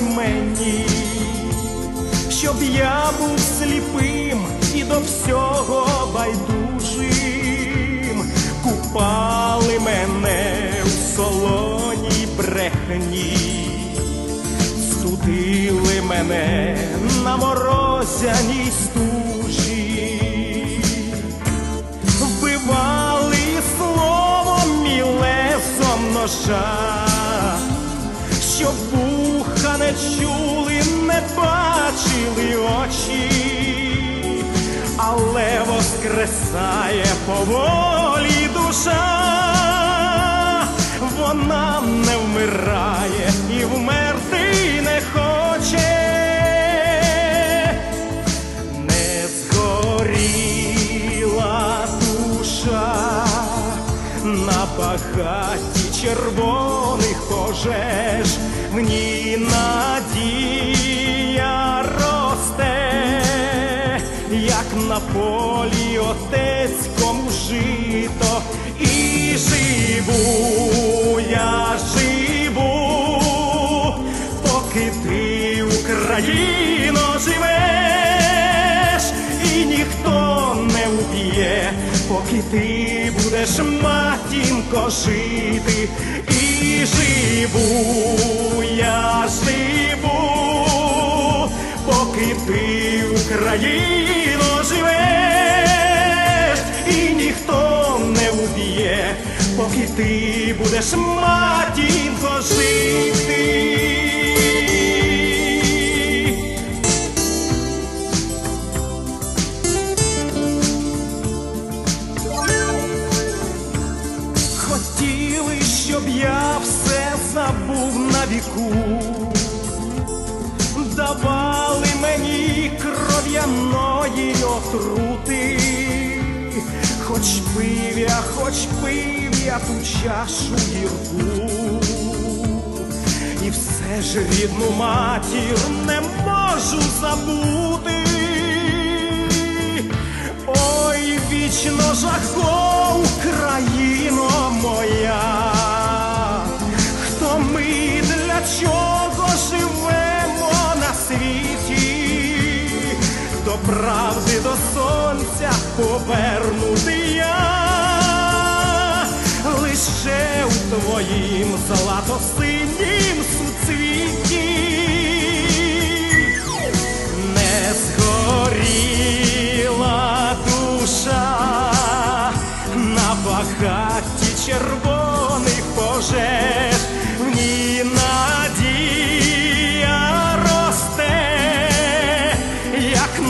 мені, щоб я був сліпим і до всього байдужим, купали мене у солоній брехні, студили мене на морозяній стужі, вбивали словом мілесом лесом ножа. Щоб чули, не бачили очі, але воскресає поволі душа, вона не вмирає і вмерти не хоче, не згоріла душа на багаті червоних пожеж, в ній надія росте, як на полі отець кому жито, і живу, я живу, поки ти Україно живеш, і ніхто не уб'є, поки ти будеш матінко жити, і живу, я живу, поки ти Україно живеш, і ніхто не уб'є, поки ти будеш матінко жити. Віку, давали мені кров'яної отрути, хоч пив я, хоч пив я ту чашу гірку, і все ж рідну матір не можу забути. Ой, вічно жахо Україно моя, хто ми для чого живемо на світі, до правди до сонця повернути я. Лише у твоїм злато-синім суцвіті. Не згоріла душа на багаті червоних пожеж,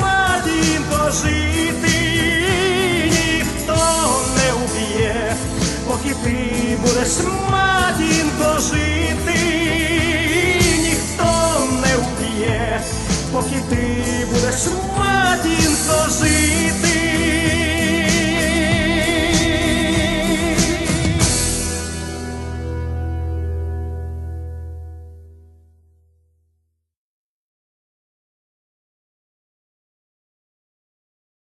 матінко жити, ніхто не вб'є, поки ти будеш матінко жити, ніхто не вб'є, поки ти будеш жити.